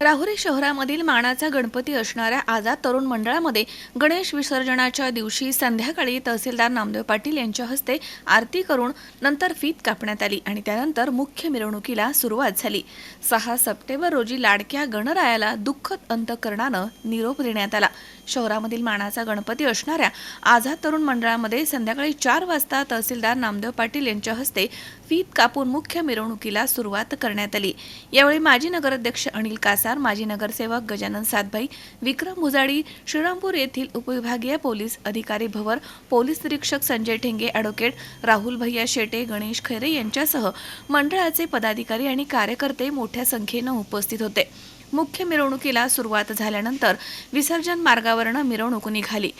राहुरी शहरामधील मानाचा गणपती असणाऱ्या आझाद तरुण मंडळामध्ये गणेश विसर्जनाच्या दिवशी संध्याकाळी तहसीलदार नामदेव पाटील यांच्या हस्ते आरती करून नंतर फीत कापण्यात आली आणि त्यानंतर मुख्य मिरवणुकीला सुरुवात झाली. सहा सप्टेंबर रोजी लाडक्या गणरायाला दुःखद अंतकरणानं निरोप देण्यात आला. शहरामधील मानाचा गणपती असणाऱ्या आझाद तरुण मंडळामध्ये संध्याकाळी चार वाजता तहसीलदार नामदेव पाटील यांच्या हस्ते फीत कापून मुख्य मिरवणुकीला सुरुवात करण्यात आली. यावेळी माजी नगराध्यक्ष अनिल कास कासार माजी नगरसेवक गजानन सातभाई विक्रम मुजाडी श्रीरामपूर येथील उपविभागीय पोलीस अधिकारी भवर पोलीस निरीक्षक संजय ठेंगे ॲडव्होकेट राहुल भैया शेटे गणेश खैरे यांच्यासह मंडळाचे पदाधिकारी आणि कार्यकर्ते मोठ्या संख्येनं उपस्थित होते. मुख्य मिरवणुकीला सुरुवात झाल्यानंतर विसर्जन मार्गावरनं मिरवणूक निघाली.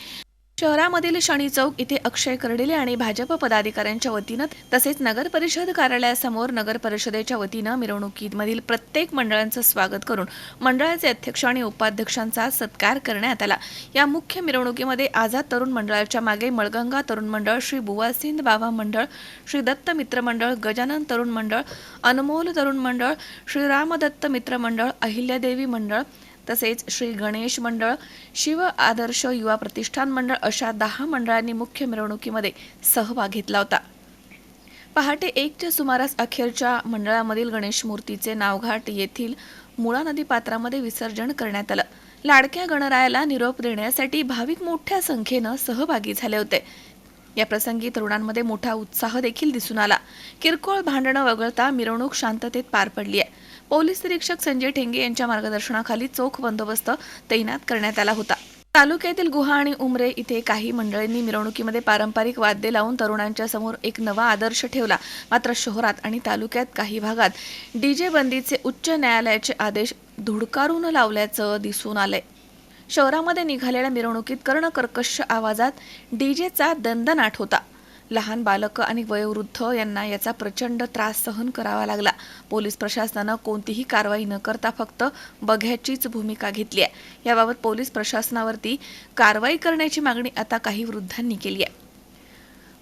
शहरामधील शनी चौक इथे अक्षय कर्डिले आणि भाजप पदाधिकाऱ्यांच्या वतीनं तसेच नगर परिषद कार्यालयासमोर नगर परिषदेच्या वतीनं मिरवणुकीमधील प्रत्येक मंडळांचं स्वागत करून मंडळाचे अध्यक्ष आणि उपाध्यक्षांचा सत्कार करण्यात आला. या मुख्य मिरवणुकीमध्ये आझाद तरुण मंडळाच्या मागे मळगंगा तरुण मंडळ श्री बुवासिंद बाबा मंडळ श्री दत्त मित्र मंडळ गजानन तरुण मंडळ अनमोल तरुण मंडळ श्री रामदत्त मित्र मंडळ अहिल्यादेवी मंडळ तसेच श्री गणेश मंडळ शिव आदर्श युवा प्रतिष्ठान मंडळ अशा दहा मंडळांनी मुख्य मिरवणुकीमध्ये सहभाग घेतला होता. पहाटे एकच्या सुमारास अखेरच्या मंडळामधील गणेश मूर्तीचे नावघाट येथील मुळा नदी पात्रामध्ये विसर्जन करण्यात आलं. लाडक्या गणरायाला निरोप देण्यासाठी भाविक मोठ्या संख्येनं सहभागी झाले होते. या प्रसंगी तरुणांमध्ये मोठा उत्साह देखील दिसून आला. किरकोळ भांडणं वगळता मिरवणूक शांततेत पार पडली आहे. पोलीस निरीक्षक संजय ठेंगे यांच्या मार्गदर्शनाखाली चोख बंदोबस्त तैनात करण्यात आला होता. तालुक्यातील गुहा आणि उमरे इथे काही मंडळींनी मिरवणुकीमध्ये पारंपरिक वाद्ये लावून तरुणांच्या समोर एक नवा आदर्श ठेवला. मात्र शहरात आणि तालुक्यात काही भागात डीजे बंदीचे उच्च न्यायालयाचे आदेश धुडकारून लावल्याचं दिसून आलंय. शहरामध्ये निघालेल्या मिरवणुकीत कर्णकर्कश आवाजात डीजेचा दंदनाट होता. लहान बालकं आणि वयोवृद्ध यांना याचा प्रचंड त्रास सहन करावा लागला. पोलीस प्रशासनानं कोणतीही कारवाई न करता फक्त बघ्याचीच भूमिका घेतली आहे. याबाबत पोलीस प्रशासनावरती कारवाई करण्याची मागणी आता काही वृद्धांनी केली आहे.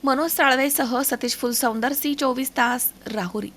मनोज साळवेसह सतीश फुलसौंदर सी चोवीस तास राहुरी.